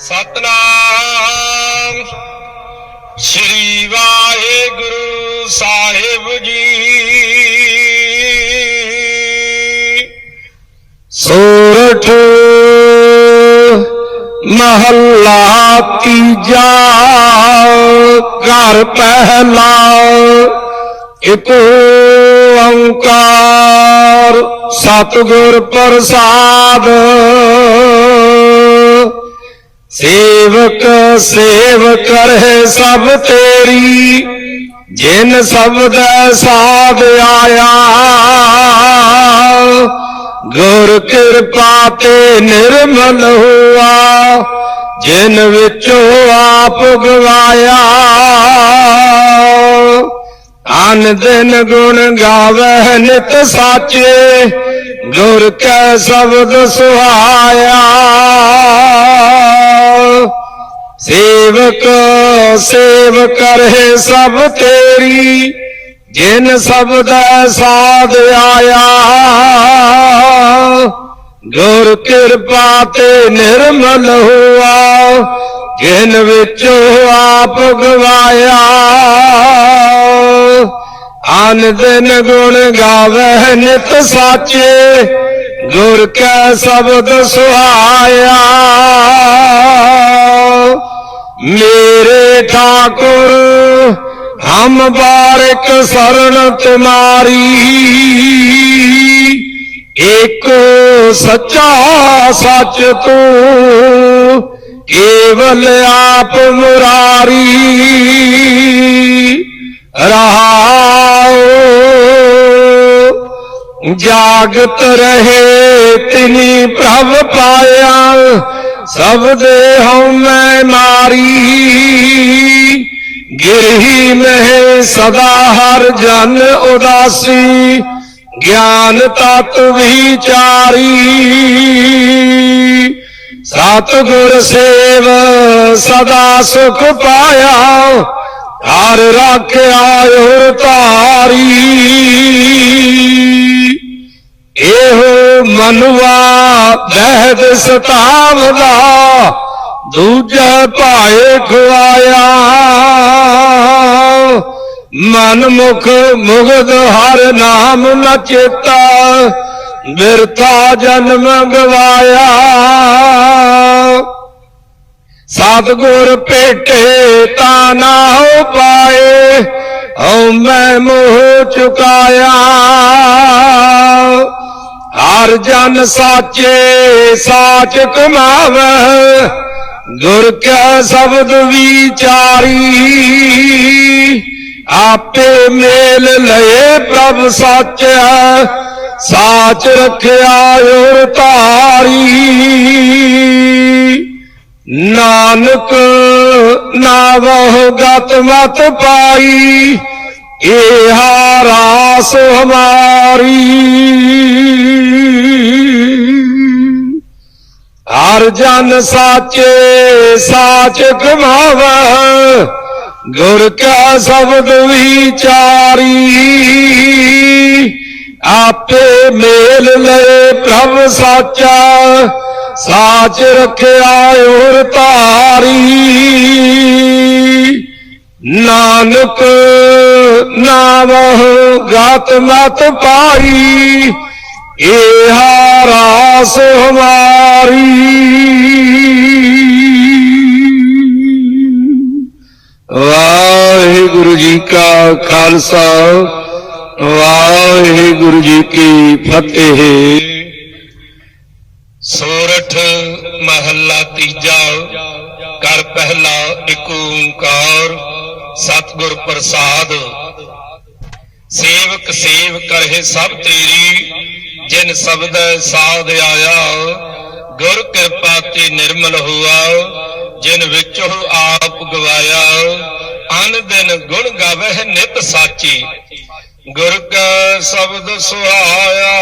ਸਤਨਾਮ। ਸ੍ਰੀ ਵਾਹਿਗੁਰੂ ਸਾਹਿਬ ਜੀ। ਸੋਰਠ ਮਹੱਲਾ ਤੀਜਾ ਘਰ ਪਹਿਲਾ ਇਕ ਓੰਕਾਰ ਸਤਿਗੁਰ ਪ੍ਰਸਾਦ। ਸੇਵਕ ਸੇਵ ਕਰਹਿ ਸਭ ਤੇਰੀ, ਜਿਨ ਸਬਦ ਸਾਧ ਆਇਆ। ਗੁਰ ਕਿਰਪਾ ਤੇ ਨਿਰਮਲ ਹੋਆ, ਜਿਨ ਵਿੱਚੋਂ ਆਪ ਗਵਾਇਆ। ਅਨ ਦਿਨ ਗੁਣ ਗਾਵੇ ਨਿਤ ਸਾਚੇ, ਗੁਰ ਕੈ ਸ਼ਬਦ ਸੁਹਾਇਆ। ਸੇਵਕ ਸੇਵ ਕਰਹਿ ਸਭ ਤੇਰੀ, ਜਿਨ ਸਬਦ ਸਾਧ ਆਇਆ। ਗੁਰ ਕਿਰਪਾ ਤੇ ਨਿਰਮਲ ਹੋਆ, ਜਿਨ ਵਿੱਚੋਂ ਆਪ ਗਵਾਇਆ। ਅਨ ਦਿਨ ਗੁਣ ਗਾਵੇ ਨਿਤ ਸਾਚੇ ਗੁਰ ਕੈ ਸ਼ਬਦ ਸੁਹਾਇਆ। ਮੇਰੇ ਠਾਕੁਰ, ਹਮ ਬਾਰਿਕ ਸਰਣ ਤੁਮਾਰੀ। ਇੱਕ ਸੱਚਾ ਸੱਚ ਤੂੰ, ਕੇਵਲ ਆਪ ਮੁਰਾਰੀ। ਰਹਾਉ ਜਾਗਤ ਰਹੇ ਤਿਨੀ ਪ੍ਰਭ ਪਾਇਆ, ਸਭ ਦੇ ਹਉਮੈ ਮਾਰੀ। ਗਿਰਹੀ ਮਹਿ ਸਦਾ ਹਰ ਜਨ ਉਦਾਸੀ, ਗਿਆਨ ਤਤ ਵਿਚਾਰੀ। ਸਤਿਗੁਰ ਸੇਵ ਸਦਾ ਸੁਖ ਪਾਇਆ ਹਰ ਰਾਖਿਆ ਉਰ ਧਾਰੀ। ਇਹੋ ਮਨੁਆ ਬਹਿਦ ਸਤਾਵਦਾ, ਦੂਜੇ ਭਾਏ ਖਵਾਇਆ ਮਨ ਮੁਖ ਮੁਗਧ ਹਰ ਨਾਮ ਨ ਚੇਤਾ, ਬਿਰਥਾ ਜਨਮ ਗਵਾਇਆ। ਸਤਿਗੁਰ ਭੇਟੇ ਤਾਂ ਨਾ ਹੋ ਪਾਏ ਹਉ ਮੈਂ ਮੋਹ ਚੁਕਾਇਆ। ਹਰ ਜਨ ਸਾਚੇ ਸਾਚ ਕਮਾਵੇ ਗੁਰ ਕੈ ਸ਼ਬਦ ਵਿਚਾਰੀ। ਆਪੇ ਮੇਲ ਲਏ ਪ੍ਰਭ ਸਾਚਾ, ਸਾਚ ਰਖਿਆ ਉਰ ਧਾਰੀ ਨਾਨਕ ਨਾ ਵਹੁ ਗਤ ਮਤ ਪਾਈ ਇਹ ਰਾਸ ਹਮਾਰੀ। ਹਰ ਜਨ ਸਾਚੇ ਸਾਚ ਕਮਾਵੇ ਗੁਰ ਕਾ ਸ਼ਬਦ ਵਿਚਾਰੀ। ਆਪੇ ਮੇਲ ਲਏ ਪ੍ਰਭ ਸਾਚਾ ਸਾਚ ਰਖਿਆ ਉਰ ਧਾਰੀ। ਨਾਨਕ ਨਾਮਹੁ ਗਾਤ ਮਤ ਪਾਈ ਇਹ ਰਾਸ ਹਮਾਰੀ। ਵਾਹਿਗੁਰੂ ਜੀ ਕਾ ਖਾਲਸਾ, ਵਾਹਿਗੁਰੂ ਜੀ ਕੀ ਫਤਿਹ। ਸੋਰਠ ਮਹੱਲਾ ਤੀਜਾ ਕਰ ਪਹਿਲਾ ਏਕ ਓੰਕਾਰ, ਸਤਿਗੁਰ ਪ੍ਰਸਾਦ। ਸੇਵਕ ਸੇਵ ਕਰਹਿ ਸਭ ਤੇਰੀ, ਜਿਨ ਸ਼ਬਦ ਸਾਧ ਆਇਆ, ਗੁਰ ਕਿਰਪਾ ਤੇ ਨਿਰਮਲ ਹੋਆ, ਜਿਨ ਵਿੱਚੋਂ ਆਪ ਗਵਾਇਆ, ਅਨ ਦਿਨ ਗੁਣ ਗਾਵਹਿ ਨਿਤ ਸਾਚੀ। ਗੁਰ ਕਾ ਸ਼ਬਦ ਸੁਹਾਇਆ